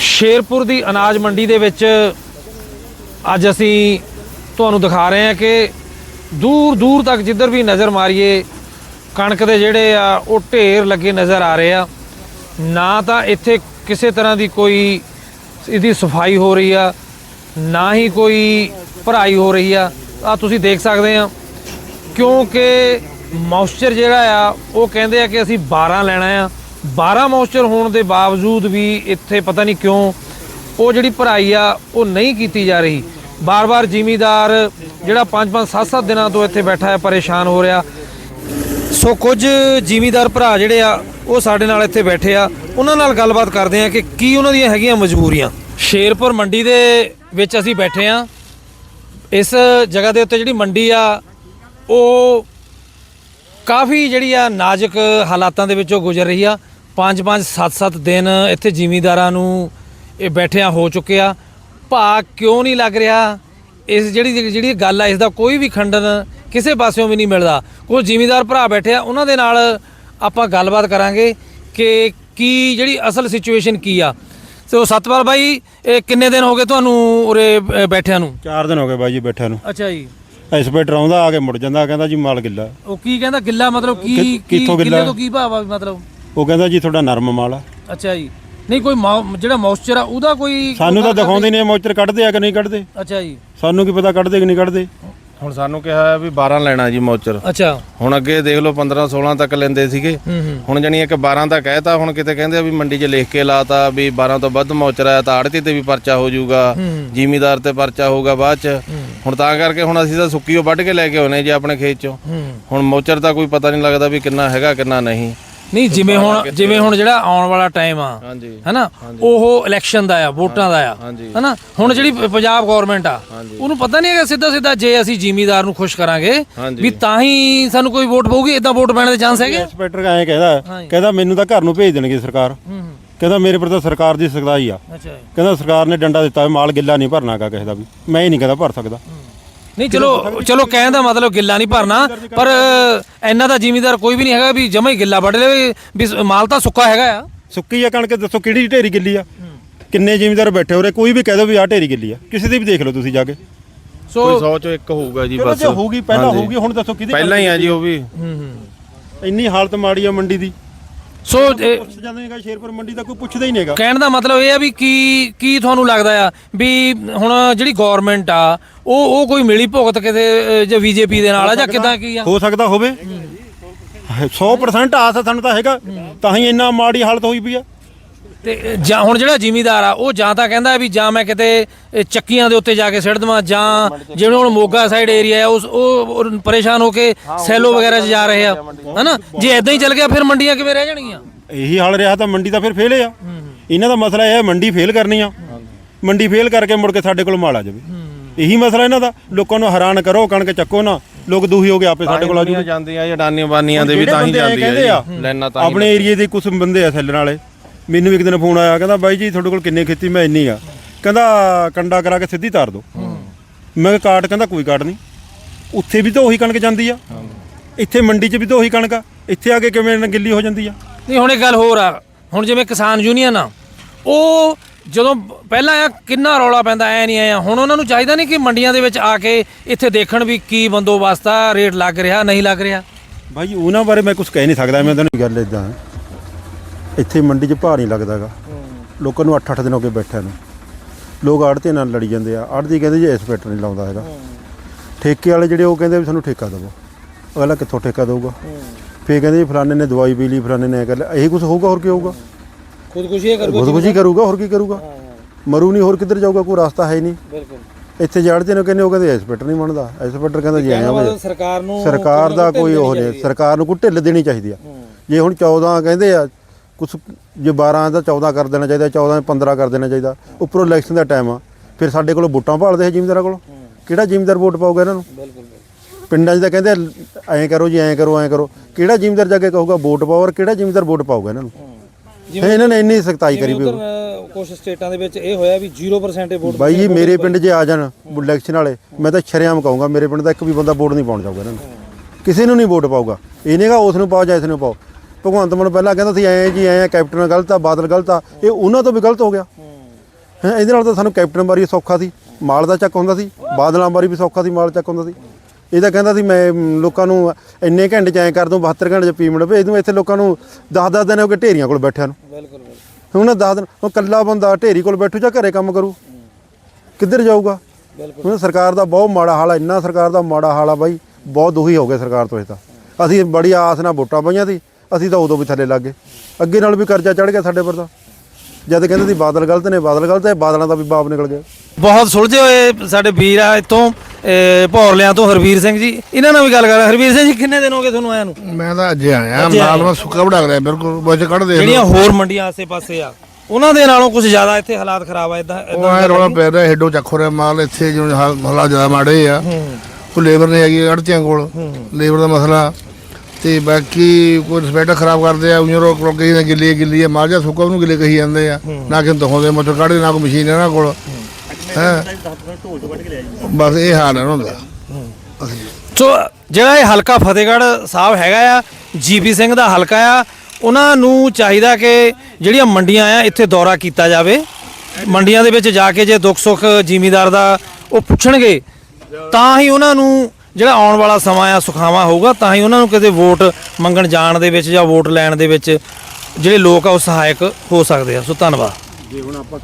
ਸ਼ੇਰਪੁਰ ਦੀ ਅਨਾਜ ਮੰਡੀ ਦੇ ਵਿੱਚ ਅੱਜ ਅਸੀਂ ਤੁਹਾਨੂੰ ਦਿਖਾ ਰਹੇ ਹਾਂ ਕਿ ਦੂਰ ਦੂਰ ਤੱਕ ਜਿੱਧਰ ਵੀ ਨਜ਼ਰ ਮਾਰੀਏ, ਕਣਕ ਦੇ ਜਿਹੜੇ ਆ, ਉਹ ਢੇਰ ਲੱਗੇ ਨਜ਼ਰ ਆ ਰਹੇ ਆ। ਨਾ ਤਾਂ ਇੱਥੇ ਕਿਸੇ ਤਰ੍ਹਾਂ ਦੀ ਕੋਈ ਇਹਦੀ ਸਫ਼ਾਈ ਹੋ ਰਹੀ ਆ, ਨਾ ਹੀ ਕੋਈ ਭਰਾਈ ਹੋ ਰਹੀ ਆ। ਆ ਤੁਸੀਂ ਦੇਖ ਸਕਦੇ ਆ, ਕਿਉਂਕਿ ਮੌਇਸਚਰ ਜਿਹੜਾ ਆ, ਉਹ ਕਹਿੰਦੇ ਆ ਕਿ ਅਸੀਂ 12 ਲੈਣਾ ਆ। 12 ਮੌਇਸਚਰ ਹੋਣ ਦੇ ਬਾਵਜੂਦ ਵੀ ਇੱਥੇ ਪਤਾ ਨਹੀਂ ਕਿਉਂ ਉਹ ਜਿਹੜੀ ਭਰਾਈ ਆ, ਉਹ ਨਹੀਂ ਕੀਤੀ ਜਾ ਰਹੀ। ਬਾਰ-ਬਾਰ ਜ਼ਿਮੀਦਾਰ ਜਿਹੜਾ 5-5 7-7 ਦਿਨਾਂ ਤੋਂ ਇੱਥੇ ਬੈਠਾ ਹੈ, ਪਰੇਸ਼ਾਨ ਹੋ ਰਿਹਾ। ਸੋ ਕੁਝ ਜ਼ਿਮੀਦਾਰ ਭਰਾ ਜਿਹੜੇ ਆ, ਉਹ ਸਾਡੇ ਨਾਲ ਇੱਥੇ ਬੈਠੇ ਆ। ਉਹਨਾਂ ਨਾਲ ਗੱਲਬਾਤ ਕਰਦੇ ਆ ਕਿ ਕੀ ਉਹਨਾਂ ਦੀਆਂ ਹੈਗੀਆਂ ਮਜਬੂਰੀਆਂ। ਸ਼ੇਰਪੁਰ ਮੰਡੀ ਦੇ ਵਿੱਚ ਅਸੀਂ ਬੈਠੇ ਆ। ਇਸ ਜਗ੍ਹਾ ਦੇ ਉੱਤੇ ਜਿਹੜੀ ਮੰਡੀ ਆ, ਉਹ ਕਾਫੀ ਜਿਹੜੀ ਆ ਨਾਜ਼ੁਕ ਹਾਲਾਤਾਂ ਦੇ ਵਿੱਚੋਂ ਗੁਜ਼ਰ ਰਹੀ ਆ। 5-5 7-7 ਦਿਨ ਇੱਥੇ ਜ਼ਿਮੀਂਦਾਰਾਂ ਨੂੰ ਇਹ ਬੈਠਿਆਂ ਹੋ ਚੁੱਕੇ ਆ। ਭਾ ਕਿਉਂ ਨਹੀਂ ਲੱਗ ਰਿਹਾ? ਇਸ ਜਿਹੜੀ ਜਿਹੜੀ ਗੱਲ ਆ ਇਸ ਦਾ ਕੋਈ ਵੀ ਖੰਡਨ ਕਿਸੇ ਪਾਸਿਓਂ ਵੀ ਨਹੀਂ ਮਿਲਦਾ। ਕੋਈ ਜ਼ਿਮੀਂਦਾਰ ਭਰਾ ਬੈਠੇ ਆ ਉਹਨਾਂ ਦੇ ਨਾਲ ਆਪਾਂ ਗੱਲਬਾਤ ਕਰਾਂਗੇ ਕਿ ਕੀ ਜਿਹੜੀ ਅਸਲ ਸਿਚੁਏਸ਼ਨ ਕੀ ਆ। ਸੋ ਸਤਪਾਲ ਬਾਈ ਇਹ ਕਿੰਨੇ ਦਿਨ ਹੋ ਗਏ ਤੁਹਾਨੂੰ ਉਰੇ ਬੈਠਿਆਂ ਨੂੰ? ਚਾਰ ਦਿਨ ਹੋ ਗਏ ਬਾਈ ਜੀ ਬੈਠਿਆਂ ਨੂੰ। ਅੱਛਾ ਜੀ। ਐਸਪੀਟਰ ਆਉਂਦਾ ਆ ਕੇ ਮੁੜ ਜਾਂਦਾ ਕਹਿੰਦਾ ਜੀ ਮਾਲ ਗਿੱਲਾ। ਉਹ ਕੀ ਕਹਿੰਦਾ ਗਿੱਲਾ ਮਤਲਬ ਕੀ ਕਿੱਥੋਂ ਗਿੱਲੇ? ਗਿੱਲਾ? ਤੋਂ ਕੀ ਭਾਵ ਆ ਮਤਲਬ? ਉਹ ਕਹਿੰਦਾ ਜੀ ਤੁਹਾਡਾ ਨਰਮ ਮਾਲ ਆ। ਅੱਛਾ ਜੀ। ਨਹੀਂ ਕੋਈ ਮੌ- ਜਿਹੜਾ ਮੌਇਸਚਰ ਆ ਉਹਦਾ ਕੋਈ ਸਾਨੂੰ ਤਾਂ ਦਿਖਾਉਂਦੇ ਨਹੀਂ ਮੋਇਸਚਰ ਕੱਢਦੇ ਆ ਕਿ ਨਹੀਂ ਕੱਢਦੇ? ਅੱਛਾ ਜੀ। ਸਾਨੂੰ ਕੀ ਪਤਾ ਕੱਢਦੇ ਕਿ ਨਹੀਂ ਕੱਢਦੇ? ਹੁਣ ਸਾਨੂੰ ਕਿਹਾ ਹੈ ਵੀ 12 ਲੈਣਾ ਜੀ ਮੌਚਰ ਅੱਛਾ। ਹੁਣ ਅੱਗੇ ਦੇਖ ਲਓ 15 16 ਤੱਕ ਲੈਂਦੇ ਸੀਗੇ। ਹੂੰ ਹੂੰ। ਹੁਣ ਜਣੀ ਇੱਕ 12 ਤੱਕ ਕਹਿਤਾ ਹੁਣ ਕਿਤੇ ਕਹਿੰਦੇ ਆ ਵੀ ਮੰਡੀ 'ਚ ਲਿਖ ਕੇ ਲਾਤਾ ਵੀ 12 ਤੋਂ ਵੱਧ ਮੌਚਰ ਆਇਆ ਤਾਂ ਆੜਤੀ ਤੇ ਵੀ ਪਰਚਾ ਹੋ ਜਾਊਗਾ। ਜ਼ਿਮੀਦਾਰ ਤੇ ਪਰਚਾ ਹੋਊਗਾ ਬਾਅਦ 'ਚ। ਹੁਣ ਤਾਂ ਕਰਕੇ ਹੁਣ ਅਸੀਂ ਤਾਂ ਸੁੱਕੀ ਓ ਵੱਢ ਕੇ ਲੈ ਕੇ ਆਉਨੇ ਜੀ ਆਪਣੇ ਖੇਤ 'ਚੋਂ। ਹੂੰ। ਹੁਣ ਮੌਚਰ ਦਾ ਕੋਈ ਪਤਾ ਨਹੀਂ ਲੱਗਦਾ ਵੀ ਕਿੰਨਾ ਹੈਗਾ ਕਿੰਨਾ ਨਹੀਂ। ਨਹੀਂ ਜਿਵੇਂ ਹੁਣ ਜਿਵੇਂ ਹੁਣ ਜਿਹੜਾ ਆਉਣ ਵਾਲਾ ਟਾਈਮ ਆ ਹਾਂਜੀ। ਹੈਨਾ? ਉਹ ਇਲੈਕਸ਼ਨ ਦਾ ਆ ਵੋਟਾਂ ਦਾ ਆ ਹਾਂਜੀ। ਹੈਨਾ? ਹੁਣ ਜਿਹੜੀ ਪ- ਪੰਜਾਬ ਗਵਰਨਮੈਂਟ ਆ ਉਹਨੂੰ ਪਤਾ ਨਹੀਂ ਹੈਗਾ ਸਿੱਧਾ ਸਿੱਧਾ ਜੇ ਅਸੀਂ ਜ਼ਿਮੀਦਾਰ ਨੂੰ ਖੁਸ਼ ਕਰਾਂਗੇ ਹਾਂਜੀ। ਵੀ ਤਾਂ ਹੀ ਸਾਨੂੰ ਕੋਈ ਵੋਟ ਪਊਗੀ ਇਦਾਂ ਵੋਟ ਪੈਣ ਦੇ ਚਾਂਸ ਹੈਗੇ? ਐਸਪੀਟਰ ਐਂ ਕਹਿੰਦਾ ਹਾਂਜੀ। ਕਹਿੰਦਾ ਮੈਨੂੰ ਤਾਂ ਘਰ ਨੂੰ ਭੇਜ ਦੇਣਗੇ ਸਰਕਾਰ। ਹੂੰ ਹੂੰ। ਕਹਿੰਦਾ ਮੇਰੇ ਪਰ ਤਾਂ ਸਰਕਾਰ ਦੀ ਸਖਤਾਈ ਆ। ਅੱਛਾ ਕਹਿੰਦਾ ਸਰਕਾਰ ਨੇ ਡੰਡਾ ਦਿੱਤਾ ਵੀ ਮਾਲ ਗਿੱਲਾ ਨਹੀਂ ਭਰਨਾਗਾ ਕਿਸੇ ਦਾ ਵੀ। ਮੈਂ ਹੀ ਨਹੀਂ ਕਹਿੰਦਾ ਭਰ ਸਕਦਾ। ਨਹੀਂ ਚਲੋ ਚਲੋ ਕਹਿਣ ਦਾ ਮਤਲਬ ਗਿੱਲਾ ਨਹੀਂ ਭਰਨਾ ਪਰ ਇੰਨਾ ਦਾ ਜ਼ਿਮੀਦਾਰ ਕੋਈ ਵੀ ਨਹੀਂ ਹੈਗਾ ਵੀ ਜਮਾ ਹੀ ਗਿੱਲਾ ਵੱਢ ਲਵੇ ਵੀ ਮਾਲ ਤਾਂ ਸੁੱਕਾ ਹੈਗਾ ਆ। ਸੁੱਕੀ ਆ ਕਣਕ ਦੱਸੋ ਕਿਹੜੀ ਢੇਰੀ ਗਿੱਲੀ ਆ? ਕਿੰਨੇ ਜ਼ਿਮੀਂਦਾਰ ਬੈਠੇ ਹੋਰੇ ਕੋਈ ਵੀ ਕਹਿ ਦੋ ਵੀ ਆਹ ਢੇਰੀ ਗਿੱਲੀ ਆ। ਕਿਸੇ ਦੀ ਵੀ ਦੇਖ ਲਓ ਤੁਸੀਂ ਜਾ ਕੇ। ਸੋ ਕੋਈ 100 ਚੋਂ ਇੱਕ ਹੋਊਗਾ ਜੀ ਬਸ। ਜੇ ਹੋਊਗੀ ਪਹਿਲਾਂ। ਹੋਊਗੀ ਹੁਣ ਦੱਸੋ ਕਿਹਦੀ ਪਹਿਲਾਂ ਹੀ ਆ ਜੀ ਉਹ ਵੀ। ਹੂੰ ਹੂੰ। ਇੰਨੀ ਹਾਲਤ ਮਾੜੀ ਆ ਮੰਡੀ ਦੀ। ਸੋ ਇਹ ਪੁੱਛ ਜਾਂਦੇ ਨੇਗਾ ਸ਼ੇਰਪੁਰ ਮੰਡੀ ਦਾ ਕੋਈ ਪੁੱਛਦਾ ਹੀ ਨਹੀਂਗਾ ਕਹਿਣ ਦਾ ਮਤਲਬ ਇਹ ਆ ਵੀ ਕੀ ਕੀ ਤੁਹਾਨੂੰ ਲੱਗਦਾ ਆ ਵੀ ਹੁਣ ਜਿਹੜੀ ਗਵਰਨਮੈਂਟ ਆ ਉਹ ਉਹ ਕੋਈ ਮਿਲੀ ਭੁਗਤ ਕਿਤੇ ਜੇ ਬੀਜੇਪੀ ਦੇ ਨਾਲ ਆ ਜਾਂ ਕਿਦਾਂ ਕੀ ਆ? ਹੋ ਸਕਦਾ ਹੋਵੇ। 100% ਆਸ ਆ ਸਾਨੂੰ ਤਾਂ ਹੈਗਾ। ਤਾਂ ਹੀ ਇੰਨਾ ਮਾੜੀ ਹਾਲਤ ਹੋਈ ਪਈ ਆ। ਤੇ ਜਾਂ ਹੁਣ ਜਿਹੜਾ ਜ਼ਿਮੀਦਾਰ ਆ ਉਹ ਜਾਂ ਤਾਂ ਕਹਿੰਦਾ ਵੀ ਜਾਂ ਮੈਂ ਕਿਤੇ ਚੱਕੀਆਂ ਦੇ ਉੱਤੇ ਜਾ ਕੇ ਸਿੱਟ ਦਵਾਂ ਜਾਂ ਜਿਵੇਂ ਹੁਣ ਮੋਗਾ ਸਾਈਡ ਏਰੀਆ ਆ ਉਸ ਉਹ ਪਰੇਸ਼ਾਨ ਹੋ ਕੇ ਸੈਲੋ ਵਗੈਰਾ 'ਚ ਜਾ ਰਹੇ ਆ। ਹਨਾ? ਜੇ ਐਦਾਂ ਹੀ ਚੱਲ ਗਿਆ ਫਿਰ ਮੰਡੀਆਂ ਕਿਵੇਂ ਰਹਿ ਜਾਣਗੀਆਂ? ਇਹੀ ਹਾਲ ਰਿਹਾ ਤਾਂ ਮੰਡੀ ਤਾਂ ਫਿਰ ਫੇਲ ਆ। ਇਹਨਾਂ ਦਾ ਮਸਲਾ ਇਹ ਹੈ ਮੰਡੀ ਫੇਲ ਕਰਨੀ ਆ। ਮੰਡੀ ਫੇਲ ਕਰਕੇ ਮੁੜ ਕੇ ਸਾਡੇ ਕੋਲ ਮਾਲ ਆ ਜਾਵੇ। ਇਹੀ ਮਸਲਾ ਇਹਨਾਂ ਦਾ। ਲੋਕਾਂ ਨੂੰ ਹੈਰਾਨ ਕਰੋ ਕਣਕ ਚੱਕੋ ਨਾ। ਲੋਕ ਦੁਖੀ ਹੋ ਕੇ ਆਪੇ ਸਾਡੇ ਕੋਲ ਆ ਜਾਂਦੀਆਂ ਆ ਜਡਾਨੀਆਂ ਬਾਨੀਆਂ ਦੇ ਵੀ ਤਾਂ ਹੀ ਜਾਂਦੀ ਆ ਜੀ ਲੈਣਾ ਤਾਂ ਹੀ ਆਪਣੇ ਏਰੀਏ ਦੇ ਕੁਝ ਬੰਦੇ ਆ ਸੈਲਰ ਵਾਲੇ। ਮੈਨੂੰ ਇੱਕ ਦਿਨ ਫੋਨ ਆਇਆ ਕਹਿੰਦਾ ਬਾਈ ਜੀ ਤੁਹਾਡੇ ਕੋਲ ਕਿੰਨੇ ਖੇਤੀ ਮੈਂ ਇੰਨੀ ਆ। ਕਹਿੰਦਾ ਕੰਡਾ ਕਰਾ ਕੇ ਸਿੱਧੀ ਤਾਰ ਦੋ। ਮੈਂ ਕਿਹਾ ਕਾਟ ਕਹਿੰਦਾ ਕੋਈ ਕਾਟ ਨਹੀਂ। ਉੱਥੇ ਵੀ ਤਾਂ ਉਹੀ ਕਣਕ ਜਾਂਦੀ ਆ। ਇੱਥੇ ਮੰਡੀ 'ਚ ਵੀ ਤਾਂ ਉਹੀ ਕਣਕ ਆ। ਇੱਥੇ ਆ ਕੇ ਕਿਵੇਂ ਗਿੱਲੀ ਹੋ ਜਾਂਦੀ ਆ। ਨਹੀਂ ਹੁਣ ਇੱਕ ਗੱਲ ਹੋਰ ਆ। ਹੁਣ ਜਿਵੇਂ ਕਿਸਾਨ ਯੂਨੀਅਨ ਆ ਉਹ ਜਦੋਂ ਪਹਿਲਾਂ ਆ ਕਿੰਨਾ ਰੌਲਾ ਪੈਂਦਾ ਐ ਨਹੀਂ ਆਇਆ। ਹੁਣ ਉਹਨਾਂ ਨੂੰ ਚਾਹੀਦਾ ਨਹੀਂ ਕਿ ਮੰਡੀਆਂ ਦੇ ਵਿੱਚ ਆ ਕੇ ਇੱਥੇ ਦੇਖਣ ਵੀ ਕੀ ਬੰਦੋਬਸਤ ਆ ਰੇਟ ਲੱਗ ਰਿਹਾ ਨਹੀਂ ਲੱਗ ਰਿਹਾ। ਭਾਈ ਉਹਨਾਂ ਬਾਰੇ ਮੈਂ ਕੁਝ ਕਹਿ ਨਹੀਂ ਸਕਦਾ। ਮੈਂ ਤੁਹਾਨੂੰ ਗੱਲ ਇਦਾਂ ਇੱਥੇ ਮੰਡੀ 'ਚ ਭਾਅ ਨਹੀਂ ਲੱਗਦਾਗਾ ਲੋਕਾਂ ਨੂੰ 8-8 ਦਿਨ ਹੋ ਗਏ ਬੈਠਿਆਂ ਨੂੰ। ਲੋਕ ਆੜਤੇ ਨਾਲ ਲੜੀ ਜਾਂਦੇ ਆ। ਆੜਤੀ ਕਹਿੰਦੇ ਜੀ ਇੰਸਪੈਕਟਰ ਨਹੀਂ ਲਾਉਂਦਾ ਹੈਗਾ। ਠੇਕੇ ਵਾਲੇ ਜਿਹੜੇ ਉਹ ਕਹਿੰਦੇ ਵੀ ਸਾਨੂੰ ਠੇਕਾ ਦਿਵੋ। ਅਗਲਾ ਕਿੱਥੋਂ ਠੇਕਾ ਦਊਗਾ? ਫੇਰ ਕਹਿੰਦੇ ਜੀ ਫਲਾਣੇ ਨੇ ਦਵਾਈ ਪੀ ਲਈ ਫਲਾਣੇ ਨੇ ਇਹ ਕਰ ਲਿਆ। ਇਹੀ ਕੁਝ ਹੋਊਗਾ ਹੋਰ ਕੀ ਹੋਊਗਾ? ਖੁਦਕੁਸ਼ੀ ਇਹ ਖੁਦਕੁਸ਼ੀ ਕਰੂਗਾ ਹੋਰ ਕੀ ਕਰੂਗਾ? ਮਰੂ ਨਹੀਂ ਹੋਰ ਕਿੱਧਰ ਜਾਊਗਾ? ਕੋਈ ਰਸਤਾ ਹੈ ਨਹੀਂ। ਬਿਲਕੁਲ। ਇੱਥੇ ਜਾੜਦੇ ਨੇ ਕਹਿੰਦੇ ਉਹ ਕਹਿੰਦੇ ਇੰਸਪੈਕਟਰ ਨਹੀਂ ਮੰਨਦਾ ਇੰਸਪੈਕਟਰ ਕਹਿੰਦਾ ਜੀ ਆਇਆ ਵੇ ਸਰਕਾਰ ਨੂੰ ਸਰਕਾਰ ਦਾ ਕੋਈ ਉਹ ਨਹੀਂ। ਸਰਕਾਰ ਨੂੰ ਕੋਈ ਢਿੱਲ ਦੇਣੀ ਚਾਹੀਦੀ ਆ। ਜੇ ਹੁਣ 14 ਕਹਿੰਦੇ ਆ ਕੁਛ ਜੇ 12 ਦਾ 14 ਕਰ ਦੇਣਾ ਚਾਹੀਦਾ 14 15 ਕਰ ਦੇਣਾ ਚਾਹੀਦਾ ਉੱਪਰੋਂ ਇਲੈਕਸ਼ਨ ਦਾ ਟਾਈਮ ਆ। ਫਿਰ ਸਾਡੇ ਕੋਲ ਵੋਟਾਂ ਭਾਲਦੇ ਆ ਜ਼ਿਮੀਂਦਾਰਾਂ ਕੋਲ। ਕਿਹੜਾ ਜ਼ਿਮੀਂਦਾਰ ਵੋਟ ਪਾਊਗਾ ਇਹਨਾਂ ਨੂੰ? ਬਿਲਕੁਲ ਪਿੰਡਾਂ 'ਚ ਤਾਂ ਕਹਿੰਦੇ ਐਂ ਕਰੋ ਜੀ ਐਂ ਕਰੋ ਐਂ ਕਰੋ। ਕਿਹੜਾ ਜ਼ਿਮੀਂਦਾਰ ਜਾ ਕੇ ਕਹੂਗਾ ਵੋਟ ਪਾਓ ਔਰ ਕਿਹੜਾ ਜ਼ਿਮੀਂਦਾਰ ਵੋਟ ਪਾਊਗਾ ਇਹਨਾਂ ਨੂੰ? ਫਿਰ ਇਹਨਾਂ ਨੇ ਇੰਨੀ ਸਖਤਾਈ ਕਰੀ ਵੀ ਕੁਝ ਸਟੇਟਾਂ ਦੇ ਵਿੱਚ ਇਹ ਹੋਇਆ ਵੀ 0% ਇਹ ਵੋਟ ਬਾਈ ਜੀ ਮੇਰੇ ਪਿੰਡ 'ਚ ਆ ਜਾਣ ਇਲੈਕਸ਼ਨ ਵਾਲੇ ਮੈਂ ਤਾਂ ਸ਼ਰੇਆਮ ਕਹੂੰਗਾ ਮੇਰੇ ਪਿੰਡ ਦਾ ਇੱਕ ਵੀ ਬੰਦਾ ਵੋਟ ਨਹੀਂ ਪਾਉਣ ਜਾਊਗਾ ਇਹਨਾਂ ਨੂੰ। ਕਿਸੇ ਨੂੰ ਨਹੀਂ ਵੋਟ ਪਾਊਗਾ। ਇਹ ਨਹੀਂਗਾ ਉਸ ਨੂੰ ਪਾਓ ਜਾਂ ਇਸ ਨੂੰ ਪਾਓ। ਭਗਵੰਤ ਮਾਨ ਪਹਿਲਾਂ ਕਹਿੰਦਾ ਸੀ ਐਂ ਜੀ ਐਂ ਕੈਪਟਨ ਗਲਤ ਆ ਬਾਦਲ ਗਲਤ ਆ। ਇਹ ਉਹਨਾਂ ਤੋਂ ਵੀ ਗਲਤ ਹੋ ਗਿਆ। ਹੈ ਇਹਦੇ ਨਾਲ ਤਾਂ ਸਾਨੂੰ ਕੈਪਟਨ ਬਾਰੀ ਸੌਖਾ ਸੀ। ਮਾਲ ਦਾ ਚੱਕ ਹੁੰਦਾ ਸੀ ਬਾਦਲਾਂ ਬਾਰੀ ਵੀ ਸੌਖਾ ਸੀ ਮਾਲ ਚੱਕ ਹੁੰਦਾ ਸੀ। ਇਹ ਤਾਂ ਕਹਿੰਦਾ ਸੀ ਮੈਂ ਲੋਕਾਂ ਨੂੰ ਇੰਨੇ ਘੰਟੇ ਚ ਐਂ ਕਰ ਦੂੰ 72 ਘੰਟੇ ਚ ਪੀਮੈਂਟ ਭੇਜ ਦੂੰ ਇੱਥੇ ਲੋਕਾਂ ਨੂੰ 10-10 ਦਿਨ ਹੋ ਗਏ ਢੇਰੀਆਂ ਕੋਲ ਬੈਠਿਆਂ ਨੂੰ। ਬਿਲਕੁਲ ਹੁਣ 10 ਦਿਨ ਉਹ ਕੱਲਾ ਬੰਦਾ ਢੇਰੀ ਕੋਲ ਬੈਠੂ ਜਾਂ ਘਰੇ ਕੰਮ ਕਰੂ? ਕਿੱਧਰ ਜਾਊਗਾ? ਹੁਣ ਸਰਕਾਰ ਦਾ ਬਹੁਤ ਮਾੜਾ ਹਾਲ ਆ ਇੰਨਾ ਸਰਕਾਰ ਦਾ ਮਾੜਾ ਹਾਲ ਆ ਬਾਈ। ਬਹੁਤ ਦੁਖੀ ਹੋ ਗਏ ਸਰਕਾਰ ਤੋਂ ਇਹ ਤਾਂ। ਅਸੀਂ ਬੜੀ ਆਸ ਨਾਲ ਵੋਟਾਂ ਪਾਈਆਂ ਸੀ। ਅਸੀਂ ਤਾਂ ਉਦੋਂ ਵੀ ਥੱਲੇ ਲੱਗ ਗਏ। ਅੱਗੇ ਨਾਲ ਵੀ ਕਰਜ਼ਾ ਚੜ ਗਿਆ ਸਾਡੇ ਪਰ ਤਾਂ। ਜਦ ਕਹਿੰਦੇ ਸੀ ਬਾਦਲ ਗਲਤ ਨੇ ਬਾਦਲ ਗਲਤ ਹੈ ਬਾਦਲਾਂ ਦਾ ਵੀ ਬਾਪ ਨਿਕਲ ਗਿਆ। ਬਹੁਤ ਸੁਲਝੇ ਹੋਏ ਸਾਡੇ ਵੀਰ ਆ ਇੱਥੋਂ ਇਹ ਭੌਰਲਿਆਂ ਤੋਂ ਹਰਵੀਰ ਸਿੰਘ ਜੀ। ਇਹਨਾਂ ਨਾਲ ਵੀ ਗੱਲ ਕਰ ਹਰਵੀਰ ਸਿੰਘ ਜੀ ਕਿੰਨੇ ਦਿਨ ਹੋ ਗਏ ਤੁਹਾਨੂੰ ਆਇਆ ਨੂੰ? ਮੈਂ ਤਾਂ ਅੱਜ ਆਇਆ। ਨਾਲ ਮੈਂ ਸੁੱਕਾ ਵੜਾ ਰਿਹਾ ਬਿਲਕੁਲ ਵਿੱਚ ਕੱਢ ਦੇ ਜਿਹੜੀਆਂ ਹੋਰ ਮੰਡੀਆਂ ਆਸੇ-ਪਾਸੇ ਆ ਉਹਨਾਂ ਦੇ ਨਾਲੋਂ ਕੁਝ ਜ਼ਿਆਦਾ ਇੱਥੇ ਹਾਲਾਤ ਖਰਾਬ ਆ ਇਦਾਂ ਉਹ ਐ ਰੌਲਾ ਪੈ ਰਿਹਾ ਹੈਡੋ ਚੱਖੋ ਰਿਹਾ ਮਾਲ ਇੱਥੇ ਜਿਵੇਂ ਹਾਲ- ਹਾਲਾਤ ਜ਼ਿਆਦਾ ਮਾੜੇ ਆ। ਕੋਈ ਲੇਬਰ ਨਹੀਂ ਹੈਗੀ ਅੜਤੀਆਂ ਕੋਲ। ਲੇਬਰ ਦਾ ਮਸਲਾ ਤੇ ਬਾਕੀ ਕੋਈ ਰਿਸਪੈਕਟ ਖਰਾਬ ਕਰਦੇ ਆ ਉਹਨਾਂ ਰੋਕ ਰੋਕ ਕੇ ਗਿੱਲੀ ਗਿੱਲੀ ਆ ਮਾਲ ਜਾ ਸੁੱਕਾ ਉਹਨੂੰ ਗਿੱਲੇ ਕਹੀ ਜਾਂਦੇ ਆ। ਨਾ ਕਿ ਦਿਖਾਉਂਦੇ ਮੋਟਰ ਕੱਢਦੇ ਨਾ ਕੋਈ ਮਸ਼ੀਨ ਇਹਨਾਂ ਕੋਲ। ਹੈ। ਬਸ ਇਹ ਹਾਲ ਹੈ ਉਹਨਾਂ ਦਾ ਸੋ ਜਿਹੜਾ ਇਹ ਹਲਕਾ ਫਤਿਹਗੜ੍ਹ ਸਾਹਿਬ ਹੈਗਾ ਆ ਜੀਪੀ ਸਿੰਘ ਦਾ ਹਲਕਾ ਆ ਉਹਨਾਂ ਨੂੰ ਚਾਹੀਦਾ ਕਿ ਜਿਹੜੀਆਂ ਮੰਡੀਆਂ ਆ ਇੱਥੇ ਦੌਰਾ ਕੀਤਾ ਜਾਵੇ। ਮੰਡੀਆਂ ਦੇ ਵਿੱਚ ਜਾ ਕੇ ਜੇ ਦੁੱਖ ਸੁੱਖ ਜ਼ਿਮੀਦਾਰ ਦਾ ਉਹ ਪੁੱਛਣਗੇ ਤਾਂ ਹੀ ਉਹਨਾਂ ਨੂੰ ਜਿਹੜਾ ਆਉਣ ਵਾਲਾ ਸਮਾਂ ਆ, ਸੁਖਾਵਾਂ ਹੋਊਗਾ, ਤਾਂ ਹੀ ਉਹਨਾਂ ਨੂੰ ਕਿਤੇ ਵੋਟ ਮੰਗਣ ਜਾਣ ਦੇ ਵਿੱਚ ਜਾਂ ਵੋਟ ਲੈਣ ਦੇ ਵਿੱਚ ਜਿਹੜੇ ਲੋਕ ਆ, ਉਹ ਸਹਾਇਕ ਹੋ ਸਕਦੇ ਆ। ਸੋ ਧੰਨਵਾਦ। ਜੀ ਹੁਣ ਆਪਾਂ